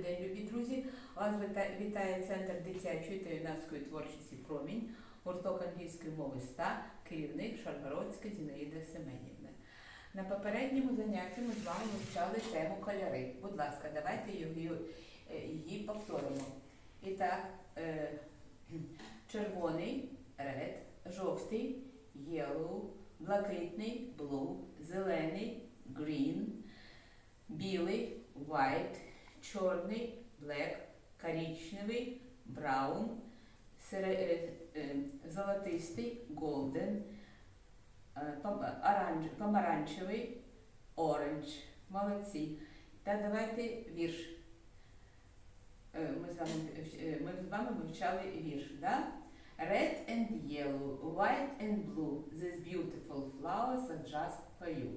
день, любі друзі. Вас вітає Центр дитячої та юнацької творчості Промінь, гурток англійської мови СТА, керівник Шаргородська Зінаїда Семенівна. На попередньому занятті ми з вами вивчали тему кольори. Будь ласка, давайте її, е, її повторимо. І так, е, червоний red, жовтий yellow, блакитний blue, зелений green, білий white, чорний black, коричневий сере- е, е, золотистий golden, е, пом- оранж. Молодці. Та давайте вірш. Ми з вами, ми з вами вивчали вірш, да? Red and yellow, white and blue, these beautiful flowers are just for you.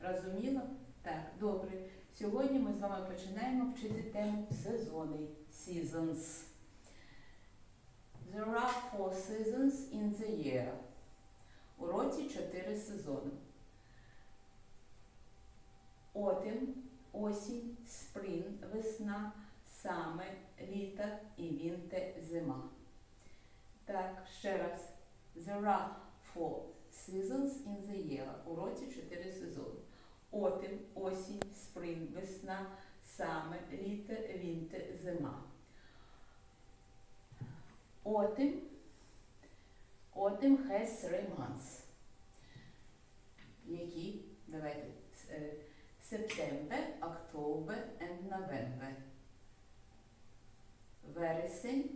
Розуміло? Так, добре. Сьогодні ми з вами починаємо вчити тему сезони seasons. There are four seasons in the year. У році чотири сезони. Autumn – осінь, spring – весна, summer – літо і winter – зима. Так, ще раз. There are four seasons in the year. У році чотири сезони. Autumn – осінь, spring – весна, summer – літо, winter – зима. Autumn Autumn has three months. Які? Давайте. Е, September, October and November. Вересень,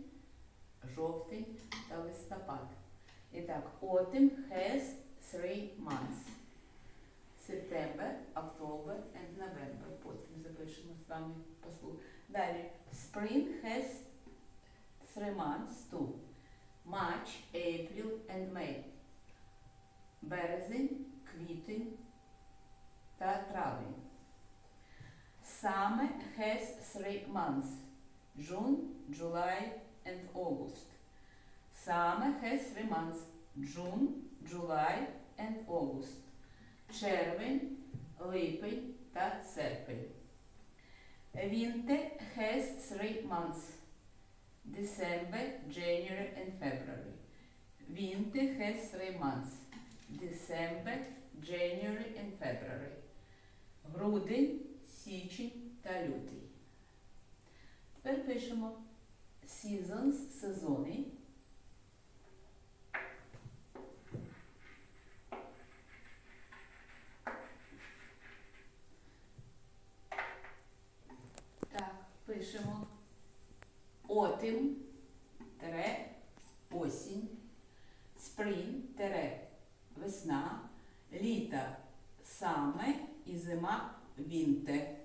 жовтень та листопад. І так, autumn has three months. September, October and November. Потім вами послух. Далі. Spring has three months too. March, April and May. Березень, квітень та травень. Summer has three months. June, July and August. Summer has three months. June, July and August. Червень, липень та серпень. Winter has three months. December, January and February. Winter has three months. December, January and February. Грудень, січень та лютий. Тепер пишемо seasons, сезони. Так, пишемо autumn, тере, осінь, spring, тере, весна, літа, саме і зима, winter.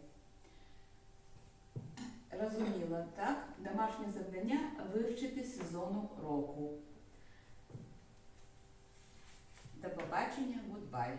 Розуміло, так? Домашнє завдання вивчити сезону року. До побачення, goodbye.